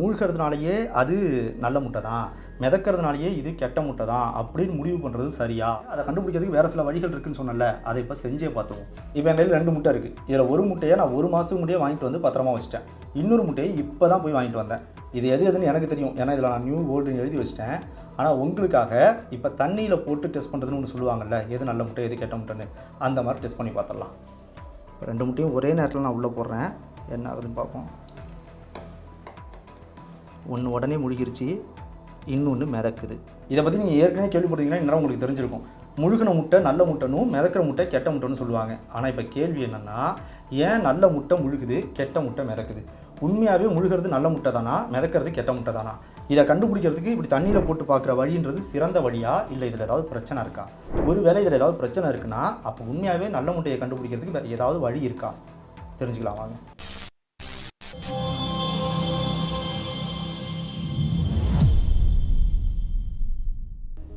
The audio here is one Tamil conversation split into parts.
மூழ்கிறதுனாலேயே அது நல்ல முட்டை தான் மிதக்கிறதுனாலேயே இது கெட்ட முட்டை தான் அப்படின்னு முடிவு பண்ணுறது சரியா? அதை கண்டுபிடிக்கிறதுக்கு வேறு சில வழிகள் இருக்குன்னு சொன்னல அதை இப்போ செஞ்சே பார்த்துருவோம். இப்போ என் கையில் ரெண்டு முட்டை இருக்குது இதில் ஒரு முட்டையை நான் ஒரு மாதத்துக்கு முட்டையே வாங்கிட்டு வந்து பத்திரமா வச்சிட்டேன். இன்னொரு முட்டையை இப்போ தான் போய் வாங்கிட்டு வந்தேன். இது எது எதுன்னு எனக்கு தெரியும். ஏன்னா இதில் நான் நியூ கோல்டுன்னு எழுதி வச்சிட்டேன். ஆனால் உங்களுக்காக இப்போ தண்ணியில் போட்டு டெஸ்ட் பண்ணுறதுன்னு ஒன்று சொல்லுவாங்கல்ல எது நல்ல முட்டை எது கெட்ட முட்டைன்னு. அந்த மாதிரி டெஸ்ட் பண்ணி பார்த்துடலாம். ரெண்டு முட்டையும் ஒரே நேரத்தில் நான் உள்ளே போடுறேன். என்ன ஆகுதுன்னு பார்ப்போம். ஒன்று உடனே முழுகிருச்சு இன்னொன்று மிதக்குது. இதை பற்றி நீங்கள் ஏற்கனவே கேள்விப்பட்டீங்கன்னா இன்னும் உங்களுக்கு தெரிஞ்சிருக்கும். முழுகின முட்டை நல்ல முட்டைனும் மிதக்கிற முட்டை கெட்ட முட்டைன்னு சொல்லுவாங்க. ஆனால் இப்போ கேள்வி என்னென்னா ஏன் நல்ல முட்டை முழுகுது கெட்ட முட்டை மிதக்குது? உண்மையாகவே முழுகிறது நல்ல முட்டை தானா? மிதக்கிறது கெட்ட முட்டை தானா? இதை கண்டுபிடிக்கிறதுக்கு இப்படி தண்ணியில் போட்டு பார்க்குற வழின்றது சிறந்த வழியா? இல்லை இதில் ஏதாவது பிரச்சனை இருக்கா? ஒருவேளை இதில் ஏதாவது பிரச்சனை இருக்குன்னா அப்போ உண்மையாகவே நல்ல முட்டையை கண்டுபிடிக்கிறதுக்கு வேறு ஏதாவது வழி இருக்கா? தெரிஞ்சுக்கலாம் வாங்க.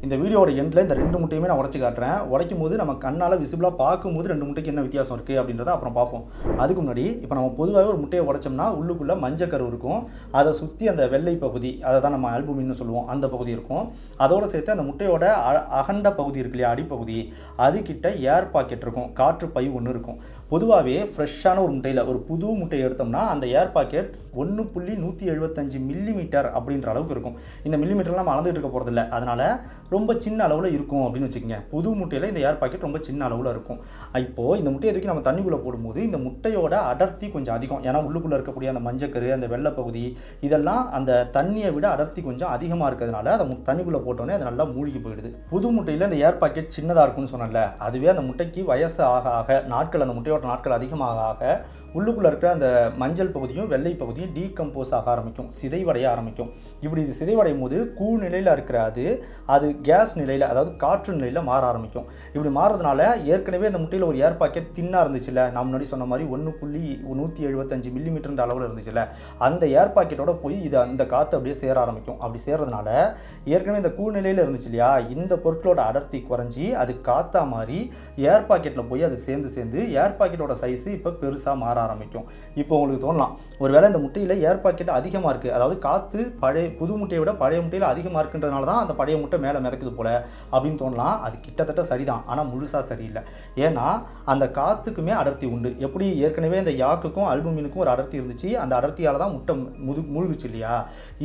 இந்த வீடியோட எண்டில் இந்த ரெண்டு முட்டையுமே நான் உடச்சி காட்டுறேன். உடைக்கும் போது நம்ம கண்ணால் விசிபிளாக பார்க்கும்போது ரெண்டு முட்டைக்கு என்ன வித்தியாசம் இருக்குது அப்படின்றத அப்புறம் பார்ப்போம். அதுக்கு முன்னாடி இப்போ நம்ம பொதுவாகவே ஒரு முட்டையை உடைச்சோம்னா உள்ளுக்குள்ளே மஞ்சக்கரு இருக்கும். அதை சுற்றி அந்த வெள்ளை பகுதி அதை தான் நம்ம ஆல்புமின்னு சொல்லுவோம். அந்த பகுதி இருக்கும். அதோடு சேர்த்து அந்த முட்டையோட அ- அகண்ட பகுதி இருக்கு இல்லையா அடிப்பகுதி அதுக்கிட்ட ஏர் பாக்கெட் இருக்கும். காற்று பை ஒன்று இருக்கும். பொதுவாகவே ஃப்ரெஷ்ஷான ஒரு முட்டையில் ஒரு புது முட்டையை எடுத்தோம்னா அந்த ஏர் பாக்கெட் ஒன்று புள்ளி நூற்றி எழுபத்தஞ்சு மில்லிமீட்டர் அப்படின்ற அளவுக்கு இருக்கும். இந்த மில்லிமீட்டர்லாம் நம்ம அளந்துட்டு இருக்க போகிறதில்ல அதனால் ரொம்ப சின்ன அளவில் இருக்கும் அப்படின்னு வச்சுக்கோங்க. புது முட்டையில் இந்த ஏர் பாக்கெட் ரொம்ப சின்ன அளவில் இருக்கும். இப்போது இந்த முட்டையை தூக்கி நம்ம தண்ணிக்குள்ளே போடும்போது இந்த முட்டையோட அடர்த்தி கொஞ்சம் அதிகம். ஏன்னா உள்ளுக்குள்ளே இருக்கக்கூடிய அந்த மஞ்சக்கரு அந்த வெள்ளை பகுதி இதெல்லாம் அந்த தண்ணியை விட அடர்த்தி கொஞ்சம் அதிகமாக இருக்கிறதுனால அதை மு- தண்ணிக்குள்ளே போட்டோன்னே அது நல்லா மூழ்கி போயிடுது. புது முட்டையில் இந்த ஏர் பாக்கெட் சின்னதாக இருக்கும்னு சொன்னல அதுவே அந்த முட்டைக்கு வயசு ஆக ஆக நாட்கள் அந்த முட்டையோட நாட்கள் அதிகமாக ஆக உள்ளுக்குள்ளே இருக்கிற அந்த மஞ்சள் பகுதியும் வெள்ளை பகுதியும் டீகம்போஸ் ஆக ஆரம்பிக்கும் சிதைவடைய ஆரம்பிக்கும். இப்படி இது சிதைவடையும் போது கூழ் நிலையில் இருக்கிற அது அது கேஸ் நிலையில் அதாவது காற்று நிலையில் மாற ஆரம்பிக்கும். இப்படி மாறதுனால ஏற்கனவே அந்த முட்டையில் ஒரு ஏர் பாக்கெட் தின்னாக இருந்துச்சுல்ல நான் முன்னாடி சொன்ன மாதிரி ஒன்று புள்ளி நூற்றி எழுபத்தஞ்சு மில்லிமீட்டர் அளவில் இருந்துச்சுல்ல அந்த ஏர் பாக்கெட்டோட போய் இது அந்த காற்று அப்படியே சேர ஆரம்பிக்கும். அப்படி சேர்றதுனால ஏற்கனவே இந்த கூழ் நிலையில் இருந்துச்சு இல்லையா இந்த பொருட்களோட அடர்த்தி குறைஞ்சி அது காற்றா மாதிரி ஏர் பாக்கெட்டில் போய் அது சேர்ந்து சேர்ந்து ஏர் பாக்கெட்டோட சைஸு இப்போ பெருசாக மாற ஆரம்பிக்கும். இப்போ உங்களுக்கு தோணலாம். ஒருவேளை இந்த முட்டையில் ஏர் பாக்கெட் அதிகமாக இருக்குது அதாவது காற்று பழைய புது முட்டையை விட பழைய முட்டையில் அதிகமாக இருக்குன்றதுனால தான் அந்த பழைய முட்டை மேலே மிதக்குது போல அப்படின்னு தோணலாம். அது கிட்டத்தட்ட சரிதான். ஆனால் முழுசாக சரியில்லை. ஏன்னா அந்த காற்றுக்குமே அடர்த்தி உண்டு. எப்படி ஏற்கனவே இந்த யாக்குக்கும் அல்புமினுக்கும் ஒரு அடர்த்தி இருந்துச்சு. அந்த அடர்த்தியால் தான் முட்டை முது மூழ்குச்சு இல்லையா?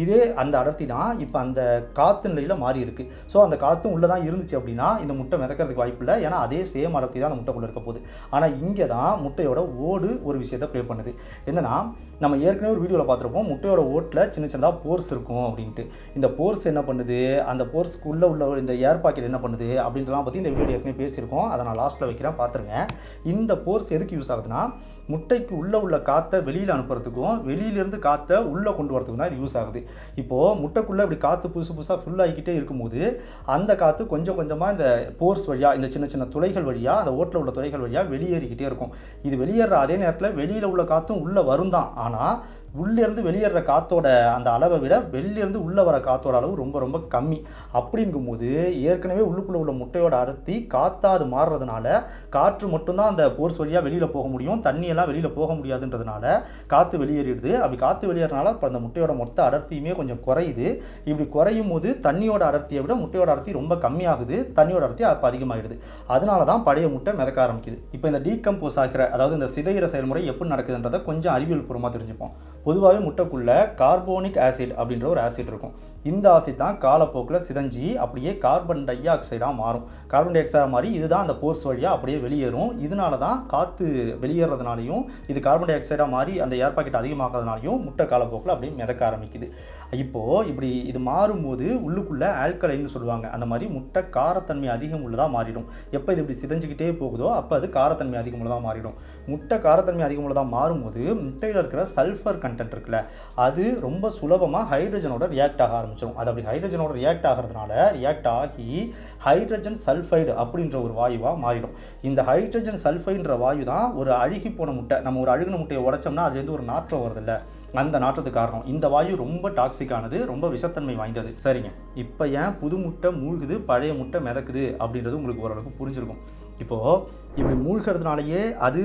இதே அந்த அடர்த்தி தான் இப்போ அந்த காற்று நிலையில் மாறி இருக்குது ஸோ அந்த காற்றும் உள்ளே தான் இருந்துச்சு அப்படின்னா இந்த முட்டை மிதக்கிறதுக்கு வாய்ப்பு இல்லை. ஏன்னா அதே சேம் அடர்த்தி தான் அந்த முட்டைக்குள்ளே இருக்க போகுது. ஆனால் இங்கே தான் முட்டையோட ஓடு ஒரு விஷயத்தை ப்ளே பண்ணுது. என்னன்னா நம்ம ஏற்கனவே ஒரு வீடியோவில் பார்த்துருப்போம் முட்டையோட ஓட்டில் சின்ன சின்னதாக போர்ஸ் இருக்கும் அப்படின்ட்டு. இந்த போர்ஸ் என்ன பண்ணுது? அந்த போர்ஸ்க்குள்ளே உள்ள இந்த ஏர் பாக்கெட் என்ன பண்ணுது? அப்படின்றலாம் பற்றி இந்த வீடியோ ஏற்கனவே பேசியிருக்கோம். அதை நான் லாஸ்ட்டில் வைக்கிறேன் பார்த்துருங்க இந்த போர்ஸ் எதுக்கு யூஸ் ஆகுதுன்னா முட்டைக்கு உள்ளே உள்ள காற்றை வெளியில் அனுப்புறதுக்கும் வெளியிலேருந்து காற்றை உள்ளே கொண்டு வரதுக்கும் தான் இது யூஸ் ஆகுது. இப்போது முட்டைக்குள்ளே இப்படி காற்று புதுசு புதுசாக ஃபுல் ஆகிக்கிட்டே இருக்கும்போது அந்த காற்று கொஞ்சம் கொஞ்சமாக இந்த போர்ஸ் வழியாக இந்த சின்ன சின்ன துளைகள் வழியாக அந்த ஓட்டில் உள்ள துளைகள் வழியாக வெளியேறிக்கிட்டே இருக்கும். இது வெளியேற அதே நேரத்தில் வெளியில் உள்ள காற்றும் உள்ளே வரும் தான் ஆனால் உள்ளேருந்து வெளியேற காத்தோட அந்த அளவை விட வெளிலேருந்து உள்ளே வர காத்தோட அளவு ரொம்ப ரொம்ப கம்மி. அப்படிங்கும்போது ஏற்கனவே உள்ளுக்குள்ளே உள்ள முட்டையோட அடர்த்தி காத்தா அது மாறுறதுனால காற்று மட்டும்தான் அந்த போர்ஸ் வழியாக வெளியில் போக முடியும். தண்ணியெல்லாம் வெளியில் போக முடியாதுன்றதுனால காற்று வெளியேறிடுது. அப்படி காற்று வெளியேறனால இப்போ அந்த முட்டையோட மொத்த அடர்த்தியுமே கொஞ்சம் குறையுது. இப்படி குறையும் போது தண்ணியோட அடர்த்தியை விட முட்டையோட அடர்த்தி ரொம்ப கம்மியாகுது. தண்ணியோட அடர்த்தி அப்போ அதிகமாகிடுது அதனால தான் பழைய முட்டை மிதக்க ஆரம்பிக்குது. இப்போ இந்த டீகம்போஸ் ஆகிற அதாவது இந்த சிதைகிற செயல்முறை எப்படி நடக்குதுன்றதை கொஞ்சம் அறிவியல் பூர்வமாக தெரிஞ்சுப்போம். பொதுவாகவே முட்டைக்குள்ளே கார்போனிக் ஆசிட் அப்படின்ற ஒரு ஆசிட் இருக்கும். இந்த ஆசிட் தான் காலப்போக்கில் சிதஞ்சி அப்படியே கார்பன் டை ஆக்சைடாக மாறும். கார்பன் டை ஆக்சைடாக மாறி இதுதான் அந்த போர்ஸ் வழியாக அப்படியே வெளியேறும். இதனால தான் காற்று வெளியேறதுனாலையும் இது கார்பன் டை ஆக்சைடாக மாறி அந்த ஏர் பாக்கெட் அதிகமாகிறதுனாலையும் முட்டை காலப்போக்கில் அப்படியே மிதக்க ஆரம்பிக்குது. இப்போது இப்படி இது மாறும்போது உள்ளுக்குள்ளே ஆல்கலைன்னு சொல்லுவாங்க. அந்த மாதிரி முட்டை காரத்தன்மை அதிகம் உள்ளதாக மாறிடும். எப்போ இது இப்படி சிதஞ்சிக்கிட்டே போகுதோ அப்போ அது காரத்தன்மை அதிகம் உள்ளதாக மாறிடும். முட்டை காரத்தன்மை அதிகம் உள்ளதாக மாறும்போது முட்டையில் இருக்கிற சல்ஃபர் கண்டென்ட் இருக்குல்ல அது ரொம்ப சுலபமாக ஹைட்ரஜனோட ரியாக்ட் ஆக ஆரம்பிச்சிடும் அது அப்படி ஹைட்ரஜனோட ரியாக்ட் ஆகிறதுனால ரியாக்ட் ஆகி ஹைட்ரஜன் சல்ஃபைடு அப்படின்ற ஒரு வாயுவாக மாறிடும். இந்த ஹைட்ரஜன் சல்ஃபைடுன்ற வாயு தான் ஒரு அழுகி போன முட்டை. நம்ம ஒரு அழுகின முட்டையை உடைச்சோம்னா அதுலேருந்து ஒரு நாற்றம் வருதில்ல. அந்த நாற்றத்துக்கு காரணம். இந்த வாயு ரொம்ப டாக்ஸிக்கானது ரொம்ப விஷத்தன்மை வாய்ந்தது. சரிங்க. இப்போ ஏன் புது முட்டை மூழ்குது பழைய முட்டை மிதக்குது அப்படின்றது உங்களுக்கு ஓரளவுக்கு புரிஞ்சிருக்கும். இப்போது இப்படி மூழ்கிறதுனாலேயே அது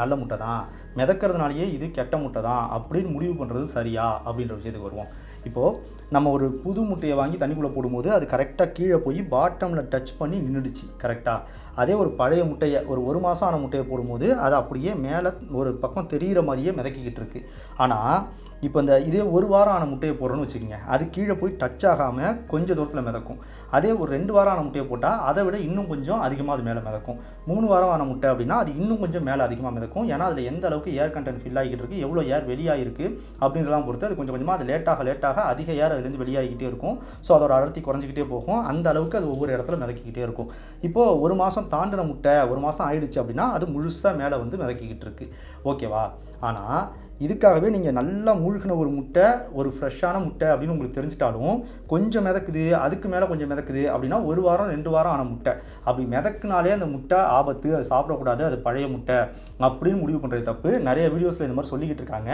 நல்ல முட்டை தான். மிதக்கிறதுனாலேயே இது கெட்ட முட்டை தான் அப்படின்னு முடிவு பண்ணுறது சரியா அப்படின்ற விஷயத்துக்கு வருவோம். இப்போது நம்ம ஒரு புது முட்டையை வாங்கி தண்ணிக்குள்ளே போடும்போது அது கரெக்டாக கீழே போய் பாட்டமில் டச் பண்ணி நின்றுடுச்சு கரெக்டாக அதே ஒரு பழைய முட்டையை ஒரு ஒரு மாதம் ஆன முட்டையை போடும்போது அது அப்படியே மேலே ஒரு பக்கம் தெரிகிற மாதிரியே மிதக்கிக்கிட்டு இருக்கு. ஆனால் இப்போ இந்த இதே ஒரு வாரம் ஆன முட்டையை போடுறோன்னு வச்சுக்கோங்க. அது கீழே போய் டச் ஆகாமல் கொஞ்சம் தூரத்தில் மிதக்கும். அதே ஒரு ரெண்டு வாரம் ஆன முட்டையை போட்டால் அதை விட இன்னும் கொஞ்சம் அதிகமாக அது மேலே மிதக்கும். மூணு வாரம் ஆன முட்டை அப்படின்னா அது இன்னும் கொஞ்சம் மேலே அதிகமாக மிதக்கும். ஏன்னா அதில் எந்த அளவுக்கு ஏர் கண்டென்ட் ஃபில் ஆகிட்டு இருக்குது எவ்வளோ ஏர் வெளியாகிருக்கு அப்படின்றலாம் பொறுத்து அது கொஞ்சம் கொஞ்சமாக அது லேட்டாக லேட்டாக அதிக ஏர் அதுலேருந்து வெளியாகிக்கிட்டே இருக்கும். ஸோ அதோட அடர்த்தி குறைஞ்சிக்கிட்டே போகும். அந்த அளவுக்கு அது ஒவ்வொரு இடத்துல மிதக்கிக்கிட்டே இருக்கும். இப்போது ஒரு மாதம் தாண்டின முட்டை ஒரு மாதம் ஆயிடுச்சு அப்படின்னா அது முழுசாக மேலே வந்து மிதக்கிக்கிட்டு இருக்குது ஓகேவா? ஆனால் இதுக்காகவே நீங்கள் நல்லா மூழ்கின ஒரு முட்டை ஒரு ஃப்ரெஷ்ஷான முட்டை அப்படின்னு உங்களுக்கு தெரிஞ்சிட்டாலும் கொஞ்சம் மிதக்குது அதுக்கு மேலே கொஞ்சம் மிதக்குது அப்படின்னா ஒரு வாரம் ரெண்டு வாரம் ஆன முட்டை. அப்படி மிதக்குனாலே அந்த முட்டை ஆபத்து அது சாப்பிடக்கூடாது அது பழைய முட்டை அப்படின்னு முடிவு பண்ணுறது தப்பு. நிறைய வீடியோஸில் இந்த மாதிரி சொல்லிக்கிட்டு இருக்காங்க.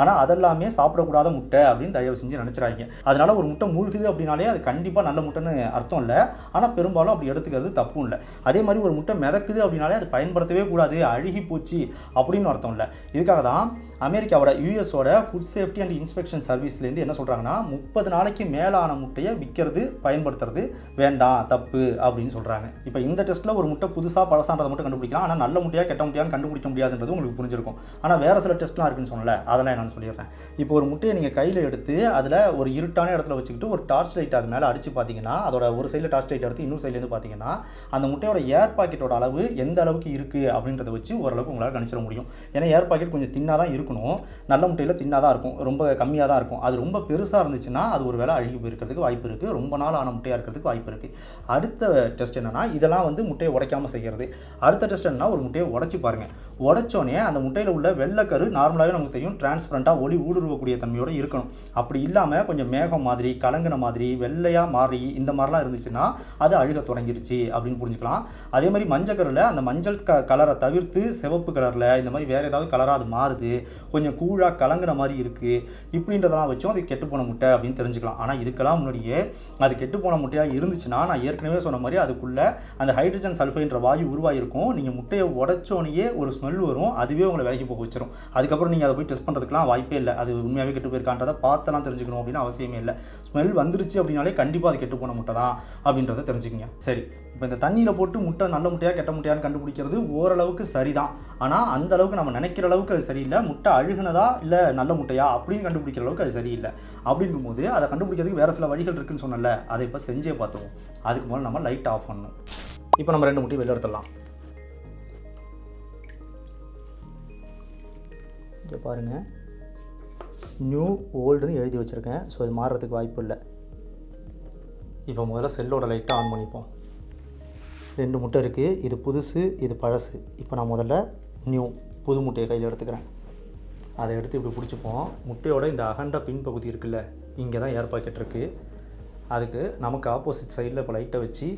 ஆனால் அதெல்லாமே சாப்பிடக்கூடாத முட்டை அப்படின்னு தயவு செஞ்சு நினச்சிடாங்க அதனால் ஒரு முட்டை மூழ்குது அப்படின்னாலே அது கண்டிப்பாக நல்ல முட்டைன்னு அர்த்தம் இல்லை. ஆனால் பெரும்பாலும் அப்படி எடுத்துக்கிறது தப்பும் இல்லை. அதே மாதிரி ஒரு முட்டை மிதக்குது அப்படின்னாலே அது பயன்படுத்தவே கூடாது அழுகி போச்சு அப்படின்னு அர்த்தம் இல்லை. இதுக்காக தான் அமெரிக்காவோட யூஎஸோட ஃபுட் சேஃப்டி அண்ட் இன்ஸ்பெக்ஷன் சர்வீஸ்லேருந்து என்ன சொல்கிறாங்கன்னா முப்பது நாளைக்கு மேலான முட்டையை விற்கிறது பயன்படுத்துறது வேண்டாம் தப்பு அப்படின்னு சொல்கிறாங்க இப்போ இந்த டெஸ்ட்டில் ஒரு முட்டை புதுசாக பழசான்றதை மட்டும் கண்டுபிடிக்கலாம். ஆனால் நல்ல முட்டையாக கெட்ட முட்டையான்னு கண்டுபிடிக்க முடியாதுன்றது உங்களுக்கு புரிஞ்சிருக்கும். ஆனால் வேறு சில டெஸ்ட்லாம் இருக்குன்னு சொன்னல அதெல்லாம் என்னன்னு சொல்லிடுறேன். இப்போ ஒரு முட்டையை நீங்கள் கையில் எடுத்து அதில் ஒரு இருட்டான இடத்துல வச்சுக்கிட்டு ஒரு டார்ச் லைட் அது மேலே அடித்து பார்த்தீங்கன்னா அதோட ஒரு சைடில் டார்ச் லைட் எடுத்து இன்னொரு சைட்லேருந்து பார்த்தீங்கன்னா அந்த முட்டையோட ஏர் பாக்கெட்டோட அளவு எந்த அளவுக்கு இருக்குது அப்படின்றத வச்சு ஓரளவுக்கு உங்களால் கணிச்சிட முடியும். ஏன்னா ஏர் பாக்கெட் கொஞ்சம் தின்னாக தான் இருக்கும். இருக்கணும். நல்ல முட்டையில் தின்னாக தான் இருக்கும். ரொம்ப கம்மியாக தான் இருக்கும். அது ரொம்ப பெருசாக இருந்துச்சுன்னா அது ஒரு வேளை அழுகி போயிருக்கிறதுக்கு வாய்ப்பு இருக்குது ரொம்ப நாள் ஆன முட்டையாக இருக்கிறதுக்கு வாய்ப்பு இருக்குது அடுத்த டெஸ்ட் என்னென்னா இதெல்லாம் வந்து முட்டையை உடைக்காமல் செய்கிறது அடுத்த டெஸ்ட் என்னன்னா ஒரு முட்டையை உடச்சி பாருங்கள் உடச்சோடனே அந்த முட்டையில் உள்ள வெள்ளைக்கரு நார்மலாகவே நமக்கு தெரியும். டிரான்ஸ்பரண்ட்டாக ஒளி ஊடுருவக்கூடிய தன்மையோடு இருக்கணும். அப்படி இல்லாமல் கொஞ்சம் மேகம் மாதிரி கலங்கின மாதிரி வெள்ளையாக மாறி இந்த மாதிரிலாம் இருந்துச்சுன்னா அது அழுக தொடங்கிருச்சு அப்படின்னு புரிஞ்சுக்கலாம். அதே மாதிரி மஞ்சள் கலரில் அந்த மஞ்சள் க கலரை தவிர்த்து சிவப்பு கலரில் இந்த மாதிரி வேறு ஏதாவது கலராக அது மாறுது. கொஞ்சம் கூழாக கலங்குற மாதிரி இருக்குது இப்படின்றதெல்லாம் வச்சும் அது கெட்டுப்போன முட்டை அப்படின்னு தெரிஞ்சுக்கலாம். ஆனால் இதுக்கெல்லாம் முன்னாடியே அது கெட்டுப்போன முட்டையாக இருந்துச்சுன்னா நான் ஏற்கனவே சொன்ன மாதிரி அதுக்குள்ளே அந்த ஹைட்ரஜன் சல்ஃபைன்ற வாயு உருவாயிருக்கும். நீங்கள் முட்டையை உடச்சோனையே ஒரு ஸ்மெல் வரும். அதுவே உங்களை விலைக்கு போக வச்சிடும் அதுக்கப்புறம் நீங்கள் அதை போய் டெஸ்ட் பண்ணுறதுக்குலாம் வாய்ப்பே இல்லை. அது உண்மையாகவே கெட்டு போயிருக்கான்றதை பார்த்தெல்லாம் தெரிஞ்சுக்கணும் அப்படின்னு அவசியமே இல்லை. ஸ்மெல் வந்துருச்சு அப்படின்னாலே கண்டிப்பாக அது கெட்டு போன முட்டை தான் அப்படின்றத தெரிஞ்சுக்கங்க. சரி. இப்போ இந்த தண்ணியில் போட்டு முட்டை நல்ல முட்டையாக கெட்ட முட்டையான்னு கண்டுபிடிக்கிறது ஓரளவுக்கு சரிதான். ஆனால் அந்த அளவுக்கு நம்ம நினைக்கிற அளவுக்கு அது சரியில்லை. முட்டை அழுகுனதா இல்லை நல்ல முட்டையா அப்படின்னு கண்டுபிடிக்கிற அளவுக்கு அது சரியில்லை. அப்படிங்கும்போது அதை கண்டுபிடிக்கிறதுக்கு வேறு சில வழிகள் இருக்குன்னு சொன்னல அதை இப்போ செஞ்சே பார்த்துருவோம் அதுக்கு முதல்ல நம்ம லைட் ஆஃப் பண்ணணும். இப்போ நம்ம ரெண்டு முட்டையை வெளில எடுத்துடலாம். இங்கே பாருங்கள் நியூ ஓல்டுன்னு எழுதி வச்சுருக்கேன். ஸோ இது மாறுறதுக்கு வாய்ப்பு இல்லை. இப்போ முதல்ல செல்லோட லைட்டை ஆன் பண்ணிப்போம். ரெண்டு முட்டை இருக்குது இது புதுசு இது பழசு. இப்போ நான் முதல்ல நியூ புது முட்டையை கையில் எடுத்துக்கிறேன். அதை எடுத்து இப்படி பிடிச்சிப்போம். முட்டையோட இந்த அகண்ட பின்பகுதி இருக்குல்ல இங்கே தான் ஏர் பாக்கெட் இருக்குது அதுக்கு நமக்கு ஆப்போசிட் சைடில் இப்போ லைட்டை வச்சு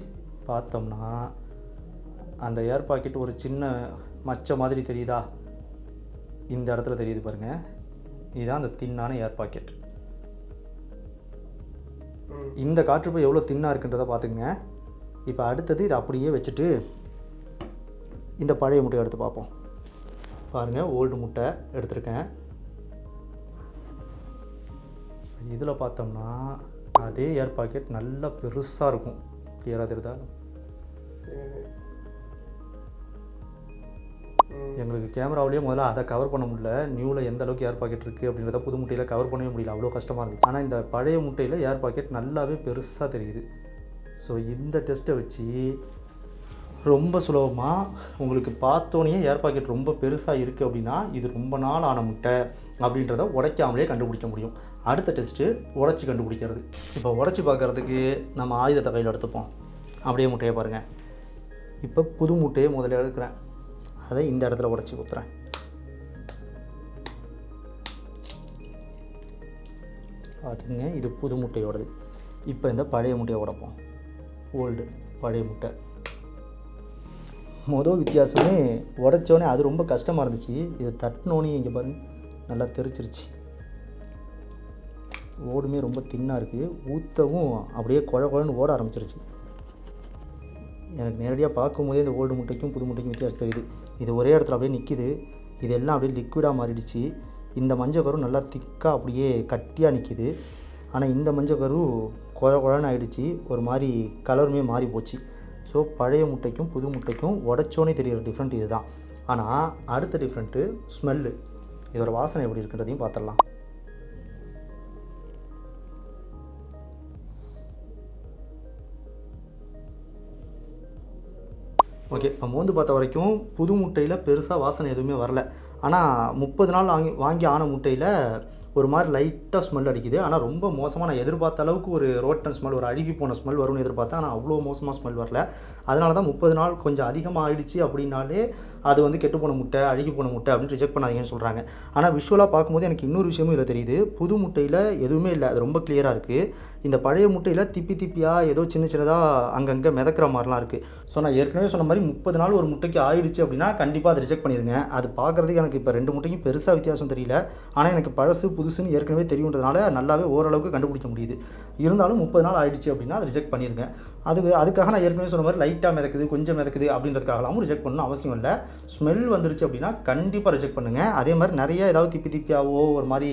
பார்த்தோம்னா அந்த ஏர் பாக்கெட் ஒரு சின்ன மச்ச மாதிரி தெரியுதா? இந்த இடத்துல தெரியுது பாருங்கள் இதுதான் அந்த தின்னான ஏர் பாக்கெட் இந்த காற்றுப்பை எவ்வளோ தின்னாக இருக்குன்றதை பார்த்துக்குங்க. இப்போ அடுத்தது இதை அப்படியே வச்சுட்டு இந்த பழைய முட்டையை எடுத்து பார்ப்போம். பாருங்கள் ஓல்டு முட்டை எடுத்திருக்கேன். இதில் பார்த்தோம்னா அதே ஏர் பாக்கெட் நல்லா பெருசாக இருக்கும். கிளியராக தெரியுதா? எங்களுக்கு கேமராவிலேயே முதல்ல அதை கவர் பண்ண முடியல. நியூவில் எந்த அளவுக்கு ஏர் பாக்கெட் இருக்குது அப்படின்றத புது முட்டையில் கவர் பண்ணவே முடியல. அவ்வளோ கஷ்டமாக இருந்துச்சு. ஆனால் இந்த பழைய முட்டையில் ஏர் பாக்கெட் நல்லாவே பெருசாக தெரியுது. ஸோ இந்த டெஸ்ட்டை வச்சு ரொம்ப சுலபமாக உங்களுக்கு பார்த்தோன்னே ஏர் பாக்கெட் ரொம்ப பெருசாக இருக்குது அப்படின்னா இது ரொம்ப நாள் ஆன முட்டை அப்படின்றத உடைக்காமலே கண்டுபிடிக்க முடியும். அடுத்த டெஸ்ட்டு உடச்சி கண்டுபிடிக்கிறது. இப்போ உடச்சி பார்க்குறதுக்கு நம்ம ஆயுதத்தை கையில் எடுத்துப்போம். அப்படியே முட்டையை பாருங்கள் இப்போ புது முட்டையை முதல்ல எடுக்கிறேன். அதை இந்த இடத்துல உடச்சி குத்துறேன் பார்த்துங்க இது புது முட்டையோடது. இப்போ இந்த பழைய முட்டையை உடைப்போம். ஓல்டு பழைய முட்டை. மொதல் வித்தியாசமே உடச்சோடனே அது ரொம்ப கஷ்டமாக இருந்துச்சு. இது தட்டினோன்னே இங்கே பாருங்க நல்லா தெரிச்சிருச்சு. ஓடுமே ரொம்ப தின்னாக இருக்குது ஊற்றவும் அப்படியே குழ குழன்னு ஓட ஆரம்பிச்சிருச்சு. எனக்கு நேரடியாக பார்க்கும்போதே இந்த ஓல்டு முட்டைக்கும் புது முட்டைக்கும் வித்தியாசம் தெரியுது. இது ஒரே இடத்துல அப்படியே நிற்கிது இது எல்லாம் அப்படியே லிக்விடாக மாறிடுச்சு. இந்த மஞ்சள் கரு நல்லா திக்காக அப்படியே கட்டியாக நிற்கிது ஆனால் இந்த மஞ்சள் கரு குழ குழன்னு ஆகிடுச்சி ஒரு மாதிரி கலருமே மாறி போச்சு. ஸோ பழைய முட்டைக்கும் புது முட்டைக்கும் உடச்சோன்னே தெரிகிற டிஃப்ரெண்ட் இதுதான். ஆனால் அடுத்த டிஃப்ரெண்ட்டு ஸ்மெல்லு இதோட வாசனை எப்படி இருக்குன்றதையும் பார்த்துடலாம் ஓகே நம்ம வந்து பார்த்த வரைக்கும் புது முட்டையில் பெருசாக வாசனை எதுவுமே வரல. ஆனால் முப்பது நாள் வாங்கி வாங்கி ஆன முட்டையில் ஒரு மாதிரி லைட்டாக ஸ்மெல் அடிக்குது. ஆனால் ரொம்ப மோசமாக நான் எதிர்பார்த்த அளவுக்கு ஒரு ரோட்டன் ஸ்மெல் ஒரு அழுகி போன ஸ்மெல் வரும்னு எதிர்பார்த்தேன். ஆனால் அவ்வளோ மோசமாக ஸ்மெல் வரல. அதனால தான் முப்பது நாள் கொஞ்சம் அதிகமாக ஆயிடுச்சு அப்படின்னாலே அது வந்து கெட்டு போன முட்டை அழுகி போன முட்டை அப்படின்னு ரிஜெக்ட் பண்ணாதீங்கன்னு சொல்கிறாங்க ஆனால் விஷுவலாக பார்க்கும்போது எனக்கு இன்னொரு விஷயமும் இதில் தெரியுது. புது முட்டையில் எதுவுமே இல்லை. அது ரொம்ப கிளியராக இருக்குது இந்த பழைய முட்டையில் திப்பி திப்பியாக ஏதோ சின்ன சின்னதாக அங்கங்கே மிதக்கிற மாதிரிலாம் இருக்குது ஸோ நான் ஏற்கனவே சொன்ன மாதிரி முப்பது நாள் ஒரு முட்டைக்கு ஆயிடுச்சு அப்படின்னா கண்டிப்பாக அதை ரிஜெக்ட் பண்ணிடுங்க அது பார்க்குறதுக்கு எனக்கு இப்போ ரெண்டு முட்டைக்கும் பெருசாக வித்தியாசம் தெரியல. ஆனால் எனக்கு பழசு புதுசுன்னு ஏற்கனவே தெரியுன்றதுனால நல்லாவே ஓரளவுக்கு கண்டுபிடிக்க முடியுது. இருந்தாலும் முப்பது நாள் ஆயிடுச்சு அப்படின்னா அதை ரிஜெக்ட் பண்ணிடுங்க அது அதுக்காக நான் ஏற்கனவே சொன்ன மாதிரி லைட்டாக மிதக்குது கொஞ்சம் மிதக்குது அப்படின்றதுக்காகலாம் ரிஜெக்ட் பண்ணணும் அவசியம் இல்லை. ஸ்மெல் வந்துருச்சு அப்படின்னா கண்டிப்பாக ரிஜெக்ட் பண்ணுங்கள் அதே மாதிரி நிறைய ஏதாவது திப்பி திப்பியாவோ ஒரு மாதிரி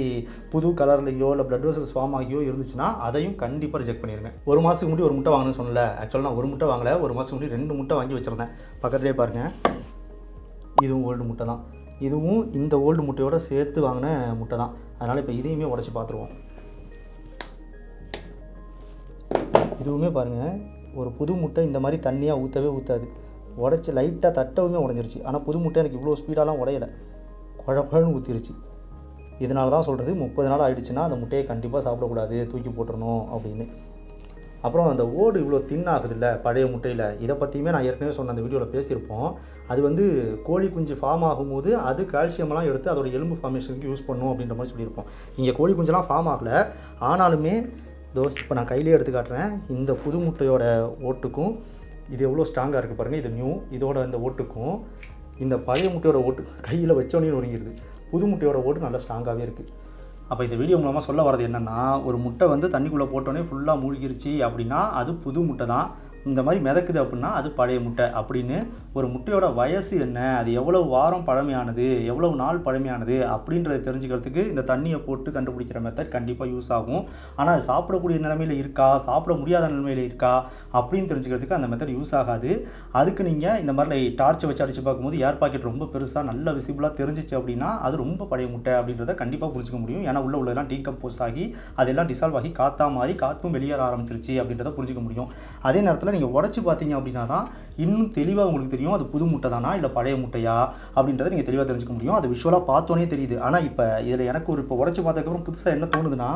புது கலர்லையோ இல்லை ப்ளட் வெசல்ஸ் ஃபார்ம் ஆகியோ இருந்துச்சுன்னா அதையும் கண்டிப்பாக ரிஜெக்ட் பண்ணிடுங்க ஒரு மாதத்துக்கு முன்னாடி ஒரு முட்டை வாங்கணும்னு சொன்னல ஆக்சுவலாக நான் ஒரு முட்டை வாங்கலை ஒரு மாதத்துக்கு முன்னாடி ரெண்டு முட்டை வாங்கி வச்சுருந்தேன். பக்கத்துலேயே பாருங்கள் இதுவும் ஓல்டு முட்டை தான். இதுவும் இந்த ஓல்டு முட்டையோடு சேர்த்து வாங்கின முட்டை தான். அதனால் இப்போ இதையுமே உடச்சி பார்த்துருவோம். இதுவுமே பாருங்கள் ஒரு புது முட்டை இந்த மாதிரி தண்ணியாக ஊற்றவே ஊற்றாது உடச்சி லைட்டாக தட்டவுமே உடஞ்சிருச்சு. ஆனால் புது முட்டை எனக்கு இவ்வளோ ஸ்பீடாலாம் உடையலை. குழ குழன்னு ஊற்றிருச்சு இதனால தான் சொல்கிறது முப்பது நாள் ஆகிடுச்சுன்னா அந்த முட்டையை கண்டிப்பாக சாப்பிடக்கூடாது தூக்கி போட்டுடணும் அப்படின்னு. அப்புறம் அந்த ஓடு இவ்வளோ தின் இல்லை பழைய முட்டையில். இதை பற்றியுமே நான் ஏற்கனவே சொன்ன அந்த வீடியோவில் பேசியிருப்போம். அது வந்து கோழி குஞ்சு ஃபார்ம் ஆகும்போது அது கால்சியம்லாம் எடுத்து அதோட எலும்பு ஃபார்மேஷனுக்கு யூஸ் பண்ணும் அப்படின்ற மாதிரி சொல்லியிருப்போம். இங்கே கோழி குஞ்செலாம் ஃபார்ம் ஆகல. ஆனாலுமே இதோ இப்போ நான் கையிலே எடுத்து காட்டுறேன். இந்த புது முட்டையோட ஓட்டுக்கும் இது எவ்வளோ ஸ்ட்ராங்காக இருக்குது பாருங்கள் இது நியூ இதோட இந்த ஓட்டுக்கும் இந்த பழைய முட்டையோட ஓட்டு கையில் வச்சோன்னே நொறுங்கிடுது புது முட்டையோட ஓட்டு நல்லா ஸ்ட்ராங்காகவே இருக்குது அப்போ இந்த வீடியோ மூலமாக சொல்ல வரது என்னென்னா ஒரு முட்டை வந்து தண்ணிக்குள்ளே போட்டோன்னே ஃபுல்லாக மூழ்கிருச்சு அப்படின்னா அது புது முட்டை தான். இந்த மாதிரி மிதக்குது அப்படின்னா அது பழைய முட்டை அப்படின்னு ஒரு முட்டையோட வயசு என்ன? அது எவ்வளவு வாரம் பழமையானது? எவ்வளவு நாள் பழமையானது? அப்படின்றத தெரிஞ்சுக்கிறதுக்கு இந்த தண்ணியை போட்டு கண்டுபிடிக்கிற மெத்தட் கண்டிப்பாக யூஸ் ஆகும். ஆனால் அது சாப்பிடக்கூடிய நிலைமையில் இருக்கா? சாப்பிட முடியாத நிலைமையில் இருக்கா? அப்படின்னு தெரிஞ்சுக்கிறதுக்கு அந்த மெத்தட் யூஸ் ஆகாது. அதுக்கு நீங்கள் இந்த மாதிரி டார்ச் வச்சு அடித்து பார்க்கும்போது ஏர் பாக்கெட் ரொம்ப பெருசாக நல்ல விசிபிளாக தெரிஞ்சிச்சு அப்படின்னா அது ரொம்ப பழைய முட்டை அப்படின்றத கண்டிப்பாக புரிஞ்சுக்க முடியும். ஏன்னா உள்ள உள்ளதெல்லாம் டீகம்போஸ் ஆகி அதெல்லாம் டிசால்வ் ஆகி காத்தா மாதிரி காற்றும் வெளியேற ஆரம்பிச்சிருச்சு அப்படின்றத புரிஞ்சிக்க முடியும். அதே நேரத்தில் நீங்கள் உடச்சி பார்த்தீங்க அப்படின்னா தான் இன்னும் தெளிவாக உங்களுக்கு தெரியும். அது புது முட்டை தானா இல்லை பழைய முட்டையா? அப்படின்றத நீங்கள் தெளிவாக தெரிஞ்சுக்க முடியும். அது விஷுவலாக பார்த்தோன்னே தெரியுது. ஆனால் இப்போ இதில் எனக்கு ஒரு இப்போ உடச்சி பார்த்ததுக்கப்புறம் புதுசாக என்ன தோணுதுன்னா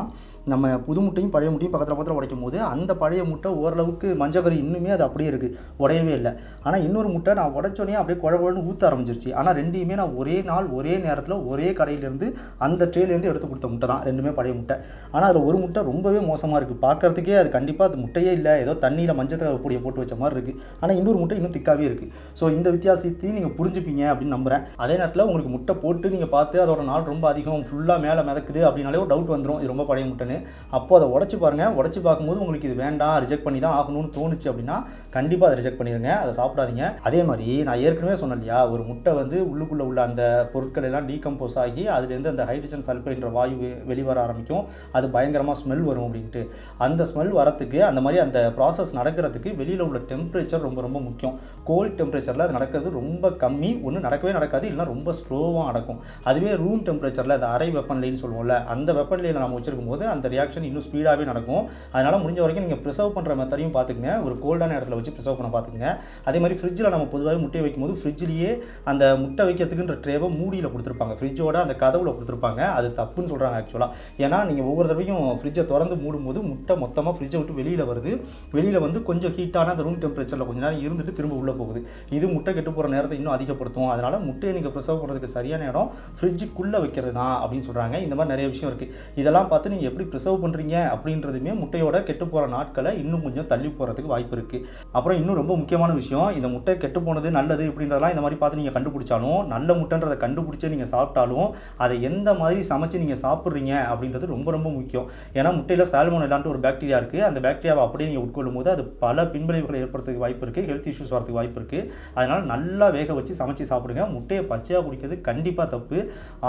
நம்ம புது முட்டையும் பழைய முட்டையும் பக்கத்தில் பக்கத்தில் உடைக்கும் போது அந்த பழைய முட்டை ஓரளவுக்கு மஞ்சக்கறி இன்னுமே அது அப்படியே இருக்குது உடையவே இல்லை. ஆனால் இன்னொரு முட்டை நான் உடச்சோடனே அப்படியே குழ ஊற்ற ஆரம்பிச்சிருச்சு. ஆனால் ரெண்டையுமே நான் ஒரே நாள் ஒரே நேரத்தில் ஒரே கடையிலேருந்து அந்த ட்ரேலேருந்து எடுத்து கொடுத்த முட்டை தான். ரெண்டுமே பழைய முட்டை. ஆனால் அதில் ஒரு முட்டை ரொம்பவே மோசமாக இருக்குது பார்க்கறதுக்கே அது கண்டிப்பாக அது முட்டையே இல்லை. ஏதோ தண்ணியில் மஞ்சத்தை பொடியை போட்டு வச்ச மாதிரி இருக்குது ஆனால் இன்னொரு முட்டை இன்னும் திக்காவே இருக்குது ஸோ இந்த வித்தியாசத்தையும் நீங்கள் புரிஞ்சுப்பீங்க அப்படின்னு நம்புகிறேன் அதே நேரத்தில் உங்களுக்கு முட்டை போட்டு நீங்கள் பார்த்து அதோட நாள் ரொம்ப அதிகம் ஃபுல்லாக மேலே மிதக்குது அப்படின்னாலே ஒரு டவுட் வந்துடும் இது ரொம்ப பழைய முட்டைன்னு அப்போ அதை உடச்சி பாருங்கள் உடச்சி பார்க்கும்போது உங்களுக்கு இது வேண்டாம் ரிஜெக்ட் பண்ணி தான் ஆகணும்னு தோணுச்சு அப்படின்னா கண்டிப்பாக அதை ரிஜெக்ட் பண்ணிடுங்க அதை சாப்பிடாதீங்க. அதே மாதிரி நான் ஏற்கனவே சொன்னேன் இல்லையா ஒரு முட்டை வந்து உள்ளுக்குள்ளே உள்ள அந்த பொருட்கள் எல்லாம் டீகம்போஸ் ஆகி அதுலேருந்து அந்த ஹைட்ரஜன் சல்ஃபைன்ற வாயு வெளிவர ஆரம்பிக்கும். அது பயங்கரமாக ஸ்மெல் வரும் அப்படின்ட்டு. அந்த ஸ்மெல் வரத்துக்கு அந்த மாதிரி அந்த ப்ராசஸ் நடக்கிறதுக்கு வெளியில் உள்ள டெம்பரேச்சர் ரொம்ப ரொம்ப முக்கியம். கோல்ட் டெம்பரேச்சரில் அது நடக்கிறது ரொம்ப கம்மி. ஒன்று நடக்கவே நடக்காது. இல்லைன்னா ரொம்ப ஸ்லோவாக நடக்கும். அதுவே ரூம் டெம்பரேச்சரில் அந்த அரை வெப்பநிலைன்னு சொல்லுவோம்ல அந்த வெப்பநிலையில் நம்ம வச்சிருக்கும் போது அந்த அந்த ரியாக்ஷன் இன்னும் ஸ்பீடாகவே நடக்கும். அதனால் முடிஞ்ச வரைக்கும் நீங்கள் ப்ரிசர்வ் பண்ணுற மெத்தடையும் பார்த்துக்குங்க. ஒரு கோல்டான இடத்துல வச்சு ப்ரிசர்வ் பண்ண பார்த்துக்குங்க. அதே மாதிரி ஃப்ரிட்ஜில் நம்ம பொதுவாக முட்டையை வைக்கும்போது ஃப்ரிட்ஜ்லேயே அந்த முட்டை வைக்கிறதுக்குன்ற ட்ரேவை மூடியில் கொடுத்துருப்பாங்க. ஃப்ரிட்ஜோட அந்த கதவுல கொடுத்துருப்பாங்க. அது தப்புன்னு சொல்கிறாங்க ஆக்சுவலாக ஏன்னா நீங்கள் ஒவ்வொரு தடவையும் ஃப்ரிட்ஜை திறந்து மூடும்போது முட்டை மொத்தமாக ஃப்ரிட்ஜை விட்டு வெளியில் வருது. வெளியில் வந்து கொஞ்சம் ஹீட்டான அந்த ரூம் டெம்பரேச்சரில் கொஞ்சம் நேரம் இருந்துட்டு திரும்ப உள்ளே போகுது. இது முட்டை கெட்டு போகிற நேரத்தை இன்னும் அதிகப்படுத்தும். அதனால் முட்டையை நீங்கள் ப்ரிசர்வ் பண்ணுறதுக்கு சரியான இடம் ஃப்ரிட்ஜுக்குள்ளே வைக்கிறது தான் அப்படின்னு சொல்கிறாங்க இந்த மாதிரி நிறைய விஷயம் இருக்குது இதெல்லாம் பார்த்து நீங்கள் எப்படி ப்ரிசர்வ் பண்ணுறீங்க அப்படின்றதுமே முட்டையோட கெட்டு போகிற நாட்களை இன்னும் கொஞ்சம் தள்ளி போகிறதுக்கு வாய்ப்பு இருக்குது அப்புறம் இன்னும் ரொம்ப முக்கியமான விஷயம் இந்த முட்டை கெட்டு போனது நல்லது இப்படின்றதெல்லாம் இந்த மாதிரி பார்த்து நீங்கள் கண்டுபிடிச்சாலும் நல்ல முட்டைன்றதை கண்டுபிடிச்சி நீங்கள் சாப்பிட்டாலும் அதை எந்த மாதிரி சமைச்சு நீங்கள் சாப்பிட்றீங்க அப்படின்றது ரொம்ப ரொம்ப முக்கியம். ஏன்னா முட்டையில் சால்மோன் இல்லான்ட்டு ஒரு பாக்டீரியா இருக்குது அந்த பாக்டீரியாவை அப்படியே நீங்கள் உட்கொள்ளும் போது அது பல பின்விளைவுகளை ஏற்படுறதுக்கு வாய்ப்பு இருக்குது ஹெல்த் இஷ்யூஸ் வரதுக்கு வாய்ப்பு இருக்குது அதனால் நல்லா வேக வச்சு சமைச்சு சாப்பிடுங்க. முட்டையை பச்சையாக குடிக்கிறது கண்டிப்பாக தப்பு.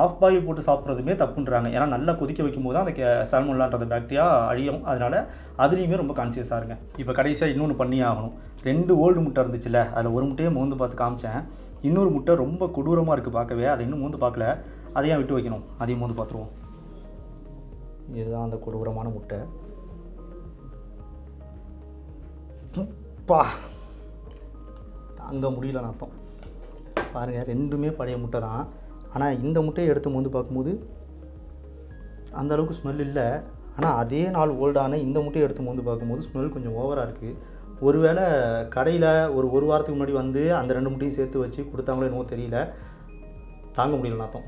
ஆஃப் பாயில் போட்டு சாப்பிட்றதுமே தப்புன்றாங்க. ஏன்னா நல்லா கொதிக்க வைக்கும் போது தான் அந்த சால்மோன்லான்றது பாக்டீரியா அழியும். அதனால் அதுலேயுமே ரொம்ப கான்சியஸாக இருங்க. இப்போ கடைசியாக இன்னொன்று பண்ணியே ஆகணும். ரெண்டு ஓல்டு முட்டை இருந்துச்சுல்ல அதில் ஒரு முட்டையை மோந்து பார்த்து காமிச்சேன். இன்னொரு முட்டை ரொம்ப கொடூரமாக இருக்குது பார்க்கவே அதை இன்னும் மோந்து பார்க்கல. அதையும் விட்டு வைக்கணும். அதையும் மோந்து பார்த்துருவோம். இதுதான் அந்த கொடூரமான முட்டை. பா! தாங்க முடியலன்னு அர்த்தம். பாருங்கள் ரெண்டுமே பழைய முட்டை தான் ஆனால் இந்த முட்டையை எடுத்து மோந்து பார்க்கும்போது அந்த அளவுக்கு ஸ்மெல் இல்லை. ஆனால் அதே நாள் ஓல்டான இந்த முட்டையை எடுத்து வந்து பார்க்கும்போது ஸ்மெல் கொஞ்சம் ஓவராக இருக்குது ஒருவேளை கடையில் ஒரு ஒரு வாரத்துக்கு முன்னாடி வந்து அந்த ரெண்டு முட்டையும் சேர்த்து வச்சு கொடுத்தாங்களோ என்னவோ தெரியல. தாங்க முடியல நாத்தம்